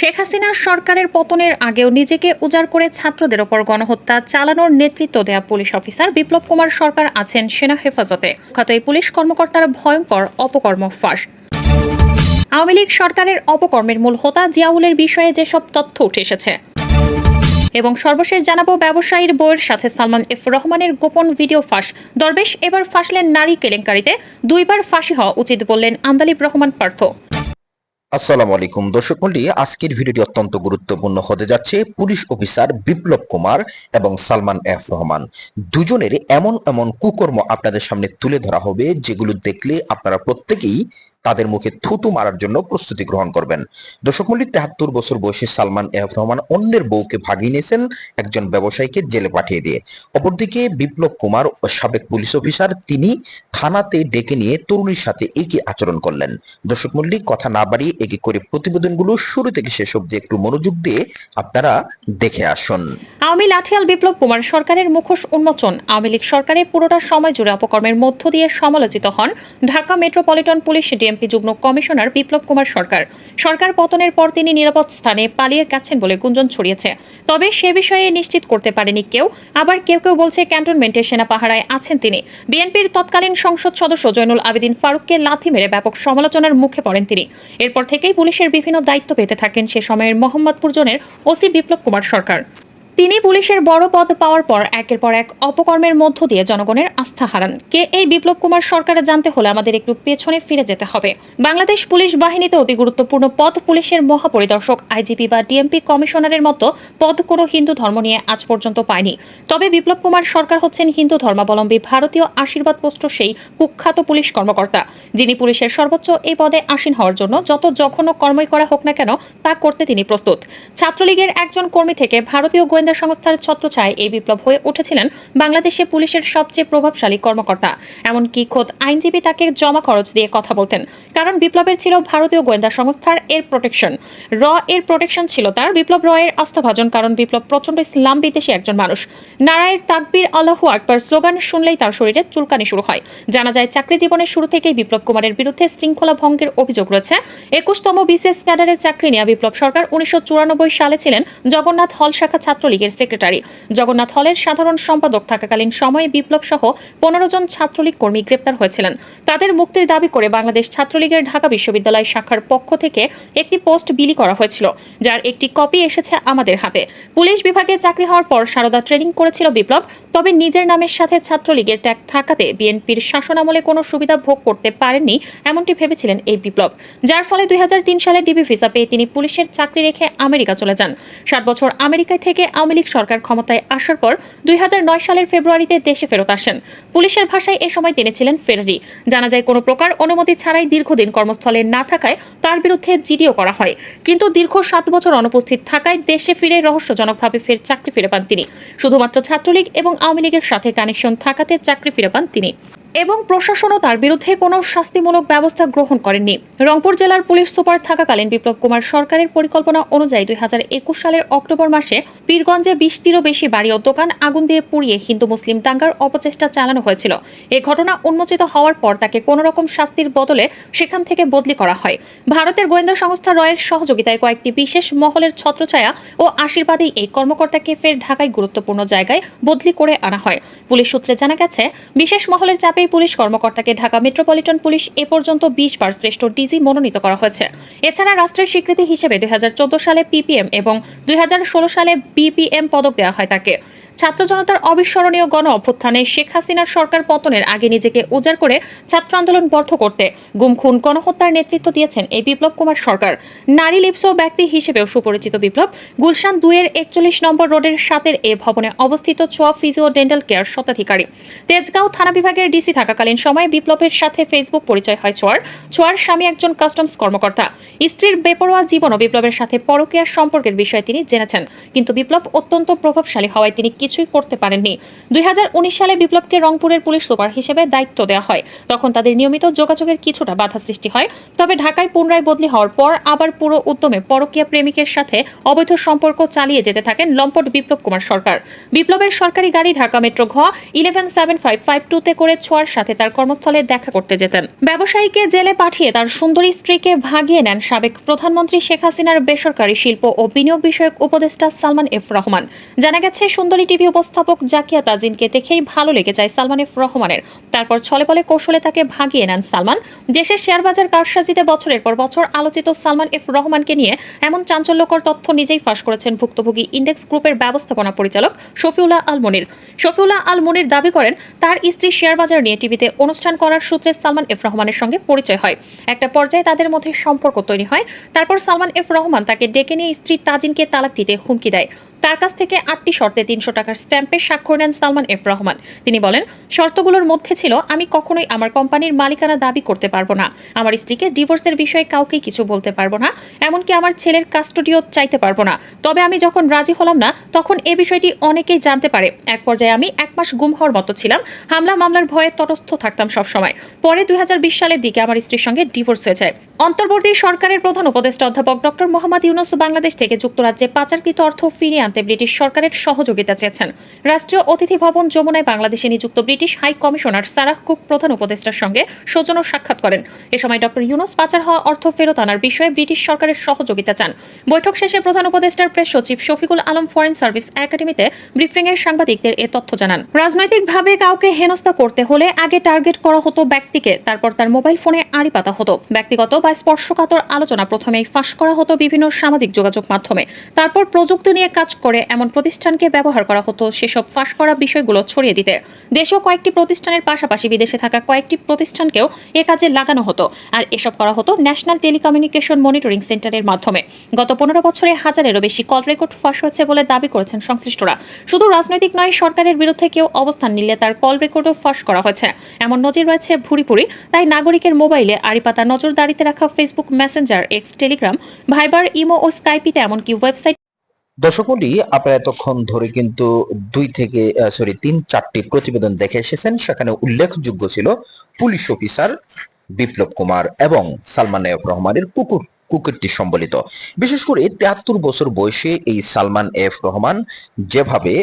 শেখ হাসিনার সরকারের পতনের আগেও নিজেকে উজাড় করে ছাত্রদের ওপর গণহত্যা চালানোর নেতৃত্ব দেয়া পুলিশ অফিসার বিপ্লব কুমার সরকার আছেন সেনা হেফাজতে। খ্যাত এই পুলিশ কর্মকর্তার ভয়ঙ্কর অপকর্ম ফাঁস। আওয়ামী লীগ সরকারের অপকর্মের মূল হোতা জিয়াউলের বিষয়ে যেসব তথ্য উঠে এসেছে। এবং সর্বশেষ জানাব ব্যবসায়ীর বইয়ের সাথে সালমান এফ রহমানের গোপন ভিডিও ফাঁস। দরবেশ এবার ফাঁসলেন নারী কেলেঙ্কারিতে। দুইবার ফাঁসি হওয়া উচিত বললেন আন্দালিব রহমান পার্থ। আসসালামু আলাইকুম। দর্শক মন্ডলী, আজকের ভিডিওটি অত্যন্ত গুরুত্বপূর্ণ হতে যাচ্ছে পুলিশ অফিসার বিপ্লব কুমার এবং সালমান এফ রহমান। দুজনের এমন এমন কুকর্ম আপনাদের সামনে তুলে ধরা হবে, যেগুলো দেখলে আপনারা প্রত্যেকেই তাদের মুখে থুতু মারার জন্য প্রস্তুতি গ্রহণ করবেন। দর্শক মন্ডলী তেহাত্তর বছর বয়সী সালমান এফ রহমান অন্যের বউকে ভাগিয়ে নিয়েছেন একজন ব্যবসায়ীকে জেলে পাঠিয়ে দিয়ে। অপরদিকে বিপ্লব কুমার সাবেক পুলিশ অফিসার তিনি থানাতে ডেকে নিয়ে তরুণীর সাথে একই আচরণ করলেন। দর্শক মন্ডলী কথা না বাড়িয়ে একে করে প্রতিবেদনগুলো শুরু থেকে শেষ অব্দি একটু মনোযোগ দিয়ে আপনারা দেখে আসুন। আওয়ামী লাঠিয়াল বিপ্লব কুমার সরকারের মুখোশ উন্মোচন। আওয়ামী লীগ সরকারের পুরোটা সময় জুড়ে অপকর্মের মধ্য দিয়ে সমালোচিত হন ঢাকা মেট্রোপলিটন পুলিশ ডিএমপি যুগ্ম কমিশনার বিপ্লব কুমার সরকার। সরকার পতনের পর তিনি নিরাপদ স্থানে পালিয়ে গেছেন বলে গুঞ্জন ছড়িয়েছে। তবে সে বিষয়ে নিশ্চিত করতে পারেনি কেউ। আবার কেউ কেউ বলছে ক্যান্টনমেন্টের সেনা পাহারায় আছেন তিনি। বিএনপির তৎকালীন সংসদ সদস্য জয়নুল আবেদিন ফারুককে লাথি মেরে ব্যাপক সমালোচনার মুখে পড়েন তিনি। এরপর থেকেই পুলিশের বিভিন্ন দায়িত্ব পেতে থাকেন সে সময়ের মোহাম্মদপুর জোনের ওসি বিপ্লব কুমার সরকার। তিনি পুলিশের বড় পদ পাওয়ার পর একের পর এক অপকর্মের মধ্য দিয়ে জনগণের আস্থা হারান। কে এই বিপ্লব কুমার সরকারে জানতে হলে আমাদের একটু পেছনে ফিরে যেতে হবে। বাংলাদেশ পুলিশ বাহিনীতে অতি গুরুত্বপূর্ণ পদ পুলিশের মহাপরিদর্শক, আইজিপি বা ডিএমপি কমিশনারের মতো পদ কোনো হিন্দু ধর্ম নিয়ে আজ পর্যন্ত পায়নি। তবে বিপ্লব কুমার সরকার হচ্ছেন হিন্দু ধর্মাবলম্বী ভারতীয় আশীর্বাদ পোস্ট সেই কুখ্যাত পুলিশ কর্মকর্তা, যিনি পুলিশের সর্বোচ্চ এই পদে আসীন হওয়ার জন্য যত জঘন্য কর্মই করা হোক না কেন তা করতে তিনি প্রস্তুত। ছাত্রলীগের একজন কর্মী থেকে ভারতীয় সংস্থার ছত্রছায় এই বিপ্লব হয়ে উঠেছিলেন বাংলাদেশে পুলিশের সবচেয়ে প্রভাবশালী কর্মকর্তা। এমনকি খোদ আইনজীবী তাকে জমা খরচ দিয়ে কথা বলতেন। কারণ বিপ্লবের ছিল ভারতীয় গোয়েন্দা সংস্থার এর প্রোটেকশন র এর প্রোটেকশন ছিল তার। বিপ্লব রয়ের আস্থাভাজন কারণ বিপ্লব প্রচণ্ড ইসলাম বিদেশি একজন মানুষ। নারায়ের তাকবীর আল্লাহু আকবর স্লোগান শুনলেই তার শরীরে চুলকানি শুরু হয়। জানা যায় চাকরি জীবনের শুরু থেকেই বিপ্লব কুমারের বিরুদ্ধে শৃঙ্খলা ভঙ্গের অভিযোগ রয়েছে। একুশতম বিসিএস ক্যাডারের চাকরি নেওয়া বিপ্লব সরকার উনিশশো চুরানব্বই সালে ছিলেন জগন্নাথ হল শাখা ছাত্রলীগের সেক্রেটারি। জগন্নাথ হলের সাধারণ সম্পাদক থাকাকালীন সময়ে বিপ্লব সহ পনেরো জন ছাত্রলীগ কর্মী গ্রেপ্তার হয়েছিলেন। তাদের মুক্তির দাবি করে বাংলাদেশ ছাত্রলীগের ঢাকা বিশ্ববিদ্যালয় শাখার পক্ষ থেকে একটি পোস্ট বিলি করা হয়েছিল, যার একটি কপি এসেছে আমাদের হাতে। পুলিশ বিভাগে চাকরি হওয়ার পর সারদা ট্রেনিং করেছিল বিপ্লব, তবে নিজের নামের সাথে ছাত্রলীগের ট্যাগ থাকাতে বিএনপির শাসনামলে কোনো সুবিধা ভোগ করতে পারেননি এমনটি ভেবেছিলেন এই বিপ্লব, যার ফলে দুই হাজার তিন সালে ডিবি ভিসা পেয়ে তিনি পুলিশের চাকরি রেখে আমেরিকা চলে যান। সাত বছর আমেরিকায় থেকে আওয়ামী লীগ সরকার ক্ষমতায় আসার পর দুই হাজার নয় সালের ফেব্রুয়ারিতে দেশে ফেরত আসেন। পুলিশের ভাষায় এ সময় তিনি ছিলেন ফেরারি। জানা যায়, কোনো প্রকার অনুমতি ছাড়াই দীর্ঘদিন কর্মস্থলে না থাকায় তার বিরুদ্ধে জিডিও করা হয়। কিন্তু দীর্ঘ সাত বছর অনুপস্থিত থাকায় দেশে ফিরে রহস্যজনকভাবে ফের চাকরি ফিরে পান তিনি। শুধুমাত্র ছাত্রলীগ এবং আওয়ামী লীগের সাথে কানেকশন থাকাতে চাকরি ফিরে পান তিনি। এবং প্রশাসনও তার বিরুদ্ধে কোনো শাস্তিমূলক ব্যবস্থা গ্রহণ করেননি। রংপুর জেলার পুলিশ সুপার থাকাকালীন বিপ্লব কুমার সরকারের পরিকল্পনা অনুযায়ী দুই হাজার একুশ সালের অক্টোবর মাসে পীরগঞ্জে বিশটিরও বেশি বাড়ি ও দোকান আগুন দিয়ে পুড়িয়ে হিন্দু মুসলিম দাঙ্গার অপচেষ্টা চালানো হয়েছিল। এ ঘটনা উন্মোচিত হওয়ার পর তাকে কোনো রকম শাস্তির বদলে সেখান থেকে বদলি করা হয়। ভারতের গোয়েন্দা সংস্থা রয়ের সহযোগিতায় কয়েকটি বিশেষ মহলের ছত্রছায়া ও আশীর্বাদেই এই কর্মকর্তাকে ফের ঢাকায় গুরুত্বপূর্ণ জায়গায় বদলি করে আনা হয়। পুলিশ সূত্রে জানা গেছে, বিশেষ মহলের চাপেই পুলিশ কর্মকর্তাকে ঢাকা মেট্রোপলিটন পুলিশ এ পর্যন্ত বিশ বার শ্রেষ্ঠ ডিজি মনোনীত করা হয়েছে। এছাড়া রাষ্ট্রের স্বীকৃতি হিসেবে দুই হাজার চোদ্দ সালে পিপিএম এবং দুই হাজার ষোলো সালে বিপিএম পদক দেওয়া হয় তাকে। ছাত্র জনতার অবিস্মরণীয় গণ অভ্যুত্থানে শেখ হাসিনার সরকার পতনের আগে নিজেকে উজাড় করে ছাত্র আন্দোলন বর্ধ করতে গুম খুন গণহত্যার নেতৃত্ব দিয়েছেন এই বিপ্লব কুমার সরকার। নারী লিপ্স ব্যক্তি হিসেবেও সুপরিচিত বিপ্লব। গুলশান দুয়ের একচল্লিশ নম্বর রোডের সাতের এ ভবনে অবস্থিত ছোয়া ফিজিও ডেন্টাল কেয়ার স্বত্বাধিকারী। তেজগাঁও থানা বিভাগের ডিসি থাকাকালীন সময়ে বিপ্লবের সাথে ফেসবুক পরিচয় হয় ছোয়ার। ছোয়ার স্বামী একজন কাস্টমস কর্মকর্তা। স্ত্রীর বেপরোয়া জীবন ও বিপ্লবের সাথে পরকীয়ার সম্পর্কের বিষয়ে তিনি জেনেছেন। কিন্তু বিপ্লব অত্যন্ত প্রভাবশালী হওয়ায় তিনি কিছুই করতে পারেননি। দুই সালে বিপ্লবকে রংপুরের পুলিশ সুপার হিসেবে দায়িত্ব দেওয়া হয়। তখন তাদের নিয়মিত যোগাযোগের কিছুটা বাধা সৃষ্টি হয়। তবে ঢাকায় পুনরায় বদলি হওয়ার পর আবার পুরো উদ্যমে পরকীয়া প্রেমিকের সাথে অবৈধ সম্পর্ক চালিয়ে যেতে থাকেন লম্পট বিপ্লব কুমার সরকার। বিপ্লবের সরকারি গাড়ি ঢাকা মেট্রো ঘ ইলেভেন সেভেন ফাইভ ফাইভ টুতে করে ছোঁয়ার সাথে তার কর্মস্থলে দেখা করতে যেতেন। ব্যবসায়ীকে জেলে পাঠিয়ে তার সুন্দরী স্ত্রীকে ভাগিয়ে নেন সাবেক প্রধানমন্ত্রী শেখ হাসিনার বেসরকারি শিল্প ও বিনিয়োগ বিষয়ক উপদেষ্টা সালমান এফ রহমান। জানা গেছে, সুন্দরী টিভি উপস্থাপক জাকিয়া তাজিনকে দেখেই ভালো লেগে যায় সালমান এফ রহমানের। তারপর ছলে বলে কৌশলে তাকে ভাগিয়ে নেন সালমান। দেশের শেয়ার বাজার কারসাজিতে বছরের পর বছর আলোচিত সালমান এফ রহমানকে নিয়ে এমন চাঞ্চল্যকর তথ্য নিজেই ফাঁস করেছেন ভুক্তভোগী ইন্ডেক্স গ্রুপের ব্যবস্থাপনা পরিচালক শফিউল্লাহ আল মনির শফিউল্লাহ আল মনির দাবি করেন, তার স্ত্রী শেয়ার বাজার নিয়ে টিভিতে অনুষ্ঠান করার সূত্রে সালমান এফ রহমানের সঙ্গে পরিচয় হয়। একটা পর্যায়ে তাদের মধ্যে সম্পর্ক তৈরি হয়। তারপর সালমান এফ রহমান তাকে ডেকে নিয়ে স্ত্রী তাজিনকে তালাক দিতে হুমকি দেয়। তার কাছ থেকে আটটি শর্তে তিনশো টাকার স্ট্যাম্পে স্বাক্ষর নেন সালমান এফ রহমান। তিনি বলেন, শর্তগুলোর মধ্যে ছিল, আমি কখনোই আমার কোম্পানির মালিকানা দাবি করতে পারব না। আমার স্ত্রীকে ডিভোর্সের বিষয়ে কাউকে কিছু বলতে পারব না, এমনকি আমার ছেলের কাস্টোডিও চাইতে পারব না। তবে আমি যখন রাজি হলাম না, তখন এ বিষয়টি অনেকেই জানতে পারে। এক পর্যায়ে আমি এক মাস গুম হওয়ার মতো ছিলাম, হামলা মামলার ভয়ে তটস্থ থাকতাম সবসময়। পরে দুই হাজার বিশ সালের দিকে আমার স্ত্রীর সঙ্গে ডিভোর্স হয়ে যায় অন্তর্বর্তী সরকারের প্রধান উপদেষ্টা অধ্যাপক ডক্টর মোহাম্মদ ইউনুস বাংলাদেশ থেকে যুক্তরাজ্যে পাচারকৃত অর্থ ফিরিয়ে আনতে ব্রিটিশ সরকারের সহযোগিতা চেয়েছেন। রাষ্ট্রীয় অতিথি ভবন যমুনায় বাংলাদেশে নিযুক্ত British high commissioner Sarah Cook প্রধান উপদেষ্টার সঙ্গে সৌজন্য সাক্ষাৎ করেন। এ সময় ডক্টর ইউনুস পাচার হওয়া অর্থ ফেরত আনার বিষয়ে ব্রিটিশ সরকারের সহযোগিতা চান। বৈঠক শেষে প্রধান উপদেষ্টার প্রেস সচিব শফিকুল আলম ফরেন সার্ভিস একাডেমিতে ব্রিফিংয়ের সাংবাদিকদের এ তথ্য জানান। রাজনৈতিকভাবে কাউকে হেনস্থা করতে হলে আগে টার্গেট করা হতো ব্যক্তিকে, তারপর তার মোবাইল ফোনে আড়ি পাতা হতো। ব্যক্তিগত বা স্পর্শকাতর আলোচনা প্রথমেই ফাঁস করা হতো বিভিন্ন সামাজিক যোগাযোগ মাধ্যমে। তারপর প্রযুক্তি নিয়ে কাজ করে এমন প্রতিষ্ঠানকে ব্যবহার করা হতো সেসব ফাঁস করা বিষয়গুলো ছড়িয়ে দিতে। দেশেও কয়েকটি প্রতিষ্ঠানের পাশাপাশি বিদেশে থাকা কয়েকটি প্রতিষ্ঠানকেও এ কাজে লাগানো হতো। আর এসব করা হতো ন্যাশনাল টেলিকমিউনিকেশন মনিটরিং সেন্টারের মাধ্যমে। গত পনেরো বছরে হাজারেরও বেশি কল রেকর্ড ফাঁস হয়েছে বলে দাবি করেছেন সংশ্লিষ্টরা। শুধু রাজনৈতিক নয়, সরকারের বিরুদ্ধে কেউ অবস্থান নিলে তার কল রেকর্ডও ফাঁস করা হয়েছে। এমন নজির রয়েছে ভুরি তাই নাগরিকের মোবাইলে আড়িপাতা নজরদারিতে রাখা Facebook Messenger, X, Telegram, Viber, imo ও স্কাইপিতে এমনকি ওয়েবসাইট দর্শক মণ্ডলী আপনারা এতক্ষণ ধরে কিন্তু দুই থেকে সরি তিন চারটি প্রতিবেদন দেখে এসেছেন। সেখানে উল্লেখযোগ্য ছিল পুলিশ অফিসার বিপ্লব কুমার এবং সালমান এফ রহমানের কুকুর, কুকুরটি সম্বলিত। বিশেষ করে তেহাত্তর বছর বয়সে এই সালমান এফ রহমান যেভাবে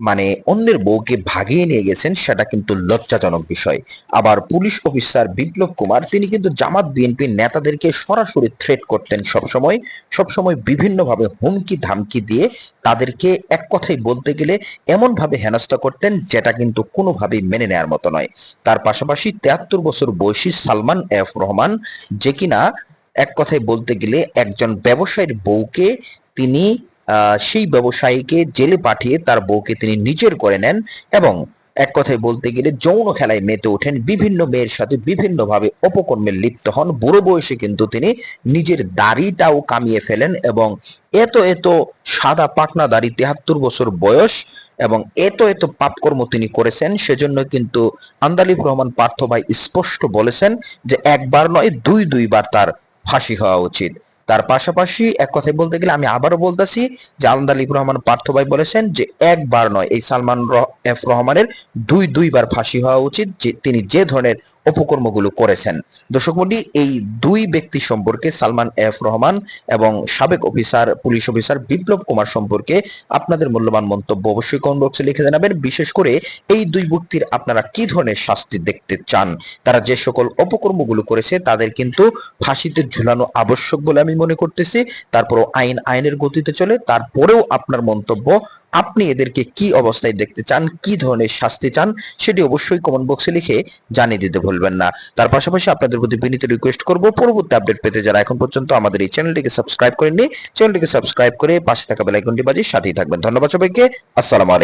মানে অন্যের বউকে ভাগিয়ে নিয়ে গেছেন, সেটা কিন্তু লজ্জাজনক বিষয়। আবার পুলিশ অফিসার বিপ্লব কুমার, তিনি কিন্তু জামাত বিএনপির নেতাদেরকে সরাসরি থ্রেট করতেন সবসময় সবসময় বিভিন্নভাবে হুমকি ধামকি দিয়ে তাদেরকে এক কথাই বলতে গেলে এমন ভাবে হেনস্থা করতেন যেটা কিন্তু কোনোভাবেই মেনে নেওয়ার মতো নয়। তার পাশাপাশি তেহাত্তর বছর বয়সী সালমান এফ রহমান, যে কিনা এক কথায় বলতে গেলে একজন ব্যবসায়ীর বউকে তিনি সেই ব্যবসায়ীকে জেলে পাঠিয়ে তার বউকে তিনি নিজের করে নেন এবং এক কথায় বলতে গেলে যৌন খেলায় মেতে ওঠেন। বিভিন্ন মেয়ের সাথে বিভিন্নভাবে অপকর্মে লিপ্ত হন। বুড়ো বয়সে কিন্তু তিনি নিজের দাড়িটাও কামিয়ে ফেলেন এবং এত এত সাদা পাকনা দাড়ি, তেহাত্তর বছর বয়স এবং এত এত পাপকর্ম তিনি করেছেন, সেজন্য কিন্তু আন্দালিব রহমান পার্থ ভাই স্পষ্ট বলেছেন যে একবার নয়, দুই দুইবার তার ফাঁসি হওয়া উচিত। তার পাশাপাশি এক কথায় বলতে গেলে আমি আবারও বলতেছি যে আলদালিব রহমান পার্থ ভাই বলেছেন যে একবার নয় এই সালমান এফ রহমানের দুই দুইবার ফাঁসি হওয়া উচিত যে তিনি যে ধরনের অপকর্মগুলো করেছেন। দর্শক মন্ডলী, এই দুই ব্যক্তি সম্পর্কে সালমান এফ রহমান এবং সাবেক officer police officer Biplab Kumar সম্পর্কে আপনাদের মূল্যবান মন্তব্য অবশ্যই কমেন্ট বক্সে লিখে জানাবেন। বিশেষ করে এই দুই ব্যক্তির আপনারা কি ধরনের শাস্তি দেখতে চান? তারা যে সকল অপকর্মগুলো করেছে তাদের কিন্তু ফাঁসিতে ঝুলানো আবশ্যক বলে আমি মনে করতেছি, তারপরও আইন, আইনের গতিতে চলে, তারপরেও আপনার মন্তব্য, আপনি এদেরকে কি অবস্থায় দেখতে চান, কি ধরনের শাস্তি চান, সেটি অবশ্যই কমেন্ট বক্সে লিখে জানিয়ে দিতে ভুলবেন না। তার পাশাপাশি আপনাদের প্রতি বিনীত রিকোয়েস্ট করব, পরবর্তী আপডেট পেতে যারা এখন পর্যন্ত আমাদের এই চ্যানেলটিকে সাবস্ক্রাইব করেননি চ্যানেলটিকে সাবস্ক্রাইব করে পাশে থাকা বেল আইকনটি বাজিয়ে সাথেই থাকবেন। ধন্যবাদ সবাইকে, আসসালামু